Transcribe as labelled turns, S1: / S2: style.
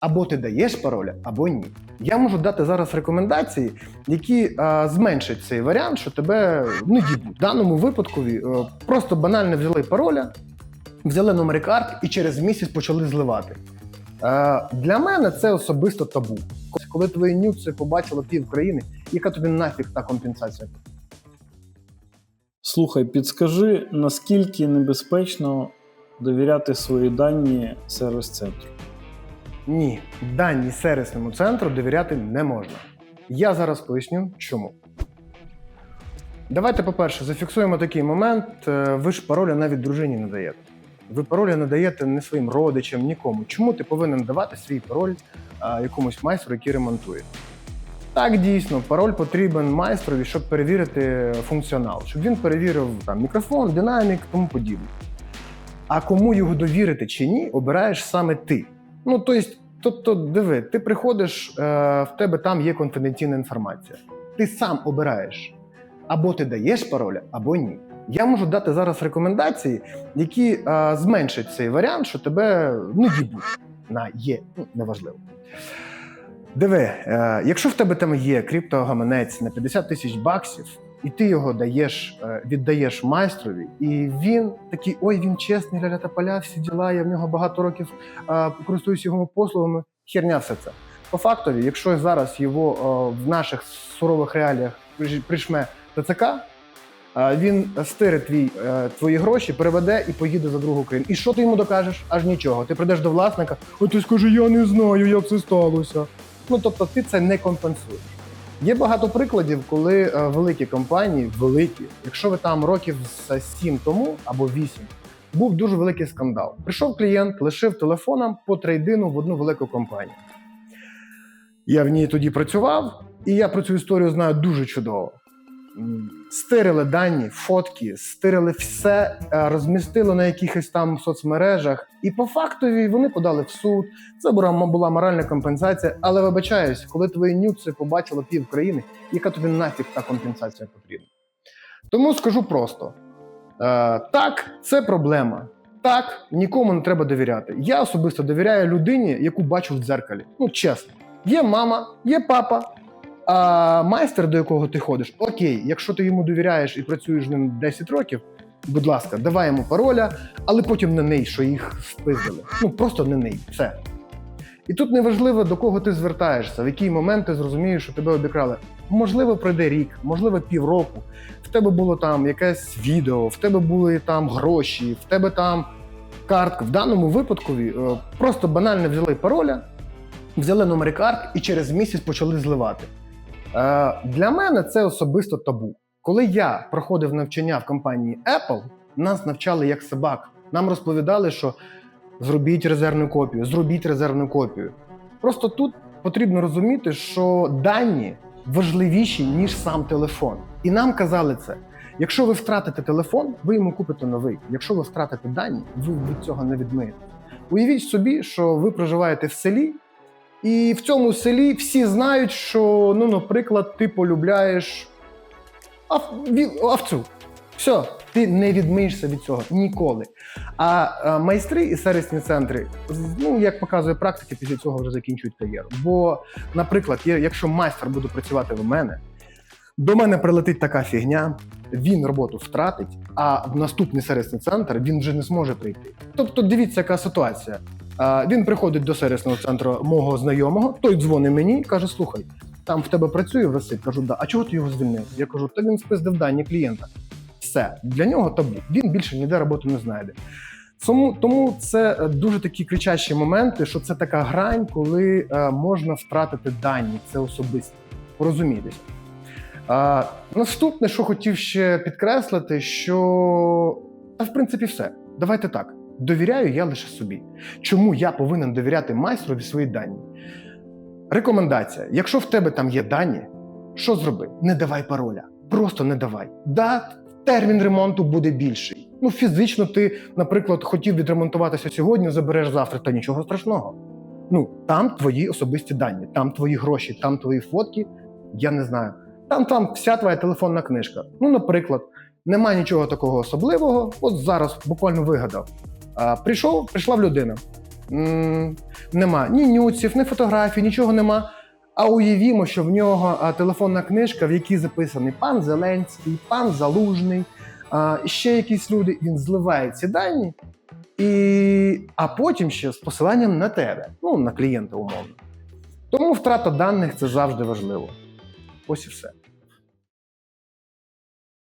S1: Або ти даєш пароль, або ні. Я можу дати зараз рекомендації, які а, зменшать цей варіант, що тебе не дібуть. В даному випадку е, просто банально взяли пароля, взяли номери карт і через місяць почали зливати. Е, для мене це особисто табу. Коли твої нюци побачило пів країни, яка тобі нафіг та компенсація?
S2: Слухай, підскажи, наскільки небезпечно довіряти свої дані сервіс-центру?
S1: Ні, дані сервісному центру довіряти не можна. Я зараз поясню, чому. Давайте, по-перше, зафіксуємо такий момент. Е, Ви ж пароля навіть дружині не даєте. Ви пароля не даєте не своїм родичам, нікому. Чому ти повинен давати свій пароль а, якомусь майстру, який ремонтує? Так, дійсно, пароль потрібен майстрові, щоб перевірити функціонал, щоб він перевірив там, мікрофон, динамік, тому подібне. А кому його довірити чи ні, обираєш саме ти. Ну, то есть, тобто, диви, ти приходиш, е, в тебе там є конфіденційна інформація. Ти сам обираєш. Або ти даєш пароль, або ні. Я можу дати зараз рекомендації, які е, зменшать цей варіант, що тебе не дібуть на є, ну, неважливо. Диви, е, якщо в тебе там є криптогаманець на 50 тисяч баксів, і ти його даєш, е, віддаєш майстрові, і він такий: ой, він чесний, ля-ля та поля, всі діла, я в нього багато років е, користуюсь його послугами. Херня все це. По фактові, якщо зараз його е, в наших сурових реаліях прижме ТЦК, він стире твій, твої гроші, переведе і поїде за другу країну. І що ти йому докажеш? Аж нічого. Ти прийдеш до власника, а ти скажи, я не знаю, як це сталося. Ну тобто ти це не компенсуєш. Є багато прикладів, коли е, великі компанії, великі, якщо ви там років 7 тому або 8, був дуже великий скандал. Прийшов клієнт, лишив телефоном по трейдину в одну велику компанію. Я в ній тоді працював, і я про цю історію знаю дуже чудово. Стирили дані, фотки, стирили все, е, розмістили на якихось там соцмережах, і по фактові вони подали в суд. Це була, була моральна компенсація, але вибачаюсь, коли твої нюци побачило пів країни, яка тобі нафіг та компенсація потрібна. Тому скажу просто: е, так, це проблема. Так, нікому не треба довіряти. Я особисто довіряю людині, яку бачу в дзеркалі. Ну, чесно. Є мама, є папа, а майстер, до якого ти ходиш, окей, якщо ти йому довіряєш і працюєш ним 10 років, будь ласка, давай йому пароля, але потім не ней, що їх спиздили. Ну просто не ней. Все. І тут неважливо, до кого ти звертаєшся, в який момент ти зрозумієш, що тебе обікрали. Можливо, пройде рік, можливо, півроку. В тебе було там якесь відео, в тебе були там гроші, в тебе там картка. В даному випадку е, просто банально взяли пароля, взяли номери карт і через місяць почали зливати. Е, Для мене це особисто табу. Коли я проходив навчання в компанії Apple, нас навчали як собак. Нам розповідали, що зробіть резервну копію, зробіть резервну копію. Просто тут потрібно розуміти, що дані важливіші, ніж сам телефон. І нам казали це. Якщо ви втратите телефон, ви йому купите новий. Якщо ви втратите дані, ви від цього не відмиєте. Уявіть собі, що ви проживаєте в селі, і в цьому селі всі знають, що, ну, наприклад, ти полюбляєш ав... овцю. Все, ти не відмиєшся від цього ніколи. А е, майстри і сервісні центри, ну як показує практика, після цього вже закінчують кар'єру. Бо, наприклад, якщо майстер буде працювати в мене, до мене прилетить така фігня, він роботу втратить, а в наступний сервісний центр він вже не зможе прийти. Тобто, дивіться, яка ситуація. Він приходить до сервісного центру мого знайомого, той дзвонить мені і каже: слухай, там в тебе працює Василь. Кажу, да. А чого ти його звільнив? Я кажу, та він спиздив дані клієнта. Все для нього табу. Він більше ніде роботу не знайде. Тому, тому це е, дуже такі кричащі моменти, що це така грань, коли е, можна втратити дані, це особисто. Порозумійтеся. А, наступне, що хотів ще підкреслити, що та в принципі все. Давайте так. Довіряю я лише собі. Чому я повинен довіряти майстрові свої дані? Рекомендація: якщо в тебе там є дані, що зроби? Не давай пароля. Просто не давай. Да, термін ремонту буде більший. Ну, фізично, ти, наприклад, хотів відремонтуватися сьогодні, забереш завтра, та нічого страшного. Ну, там твої особисті дані, там твої гроші, там твої фотки. Я не знаю. Там там вся твоя телефонна книжка. Ну, наприклад, немає нічого такого особливого. От зараз буквально вигадав. Прийшов, прийшла в людина. М, нема ні нюців, ні фотографій, нічого нема. А уявімо, що в нього а, телефонна книжка, в якій записаний пан Зеленський, пан Залужний, а, ще якісь люди. Він зливає ці дані, і, а потім ще з посиланням на тебе, ну на клієнта умовно. Тому втрата даних це завжди важливо. Ось і все.